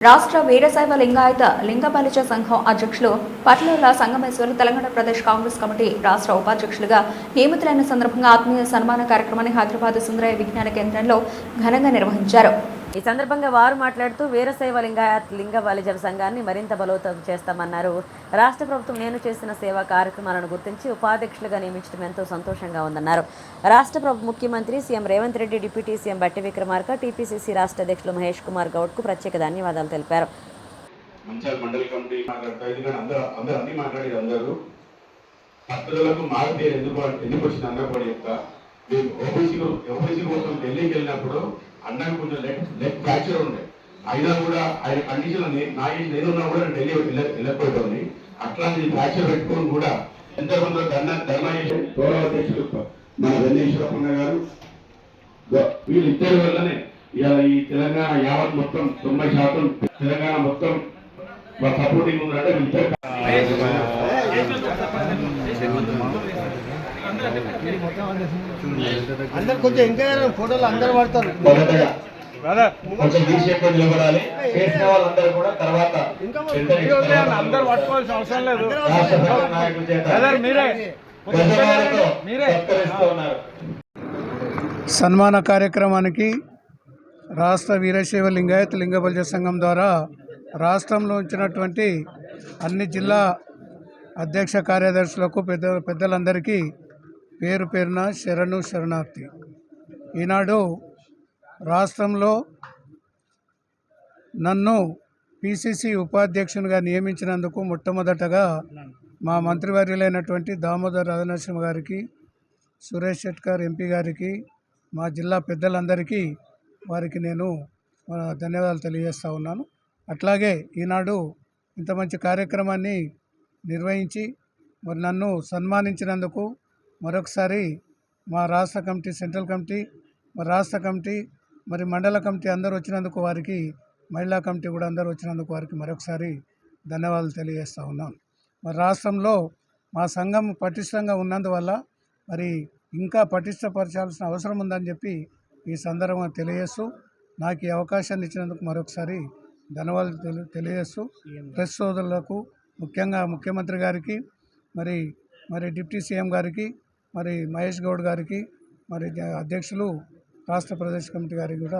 రాష్ట్ర వీరశైవ లింగాయత లింగ బలిజ సంఘం అధ్యక్షులు పట్లూర్ల సంగమేశ్వర్ తెలంగాణ ప్రదేశ్ కాంగ్రెస్ కమిటీ రాష్ట్ర ఉపాధ్యక్షులుగా నియమితులైన సందర్భంగా ఆత్మీయ సన్మాన కార్యక్రమాన్ని హైదరాబాద్ సుందరయ్య విజ్ఞాన కేంద్రంలో ఘనంగా నిర్వహించారు. ఈ సందర్భంగా వారు మాట్లాడుతూ వీరశైవ లింగాయత్ లింగ బలిజన సంఘాన్ని మరింత బలోతం చేస్తామన్నారు. రాష్ట్ర ప్రభుత్వం నేను చేసిన సేవా కార్యక్రమాలను గుర్తించి ఉపాధ్యక్షులుగా నియమించడం ఎంతో సంతోషంగా ఉందన్నారు. రాష్ట్ర ప్రభు ముఖ్యమంత్రి CM Revanth Reddy deputy CM Bhatti Vikramarka TPCC రాష్ట్ర అధ్యక్షులు మహేష్ కుమార్ గౌడ్కు ప్రత్యేక ధన్యవాదాలు తెలిపారు. మంచిర్యాల కమిటీ అందరూ ఎందుకు ఎందుకు వచ్చింది అన్న కూడా చెప్తా మేము ఓబీసీ ఓబీసీ కోసం ఢిల్లీకి వెళ్ళినప్పుడు అన్నకు కొంచెం లెగ్ లెగ్ ఫ్రాక్చర్ ఉండే. అయినా కూడా ఆయన కండిషన్ నా ఏజ్ నేనున్నా కూడా ఢిల్లీ వెళ్ళ వెళ్ళకపోయేటోని అట్లాంటి ఫ్రాక్చర్ పెట్టుకొని కూడా ఎంత మంది ధర్నా ధర్నా చేసి గౌరవ అధ్యక్షులు మన వెంకటేశ్వరప్పన్న గారు వీళ్ళిద్దరి వల్లనే ఇలా ఈ తెలంగాణ యావత్ మొత్తం తొంభై శాతం తెలంగాణ మొత్తం సపోర్టింగ్ ఉందంటే వీళ్ళిద్దరు. అందరు కొంచెం ఇంకా ఫోటోలు అందరు పడతారు కొంచెం తీసేపు నిలబడాలి. చేసిన వాళ్ళందరూ కూడా తర్వాత అందరు పట్టుకోవాల్సిన అవసరం లేదు. మీరే. మీరే. సన్మాన కార్యక్రమానికి రాష్ట్ర వీరశైవ లింగాయత్ లింగ బలిజ సంఘం ద్వారా రాష్ట్రంలో ఉంచినటువంటి అన్ని జిల్లా అధ్యక్ష కార్యదర్శులకు పెద్ద పెద్దలందరికీ పేరు పేరున శరణు శరణార్థి. ఈనాడు రాష్ట్రంలో నన్ను పిసిసి ఉపాధ్యక్షునిగా నియమించినందుకు మొట్టమొదటగా మా మంత్రివర్యులైనటువంటి దామోదర్ రాజనరసింహ గారికి సురేష్ షెట్కర్ ఎంపీ గారికి మా జిల్లా పెద్దలందరికీ వారికి నేను ధన్యవాదాలు తెలియజేస్తా ఉన్నాను. అట్లాగే ఈనాడు ఇంత మంచి కార్యక్రమాన్ని నిర్వహించి మరి నన్ను సన్మానించినందుకు మరొకసారి మా రాష్ట్ర కమిటీ సెంట్రల్ కమిటీ మరి రాష్ట్ర కమిటీ మరి మండల కమిటీ అందరూ వచ్చినందుకు వారికి మహిళా కమిటీ కూడా అందరూ వచ్చినందుకు వారికి మరొకసారి ధన్యవాదాలు తెలియజేస్తా ఉన్నాను. మరి రాష్ట్రంలో మా సంఘం పటిష్టంగా ఉన్నందువల్ల మరి ఇంకా పటిష్టపరచాల్సిన అవసరం ఉందని చెప్పి ఈ సందర్భంగా తెలియజేస్తూ నాకు ఈ అవకాశాన్ని ఇచ్చినందుకు మరొకసారి ధన్యవాదాలు తెలి తెలియజేస్తూ ప్రెస్ సోదరులకు ముఖ్యంగా ముఖ్యమంత్రి గారికి మరి మరి డిప్యూటీ సీఎం గారికి మరి మహేష్ గౌడ్ గారికి మరి అధ్యక్షులు రాష్ట్ర ప్రదేశ్ కమిటీ గారికి కూడా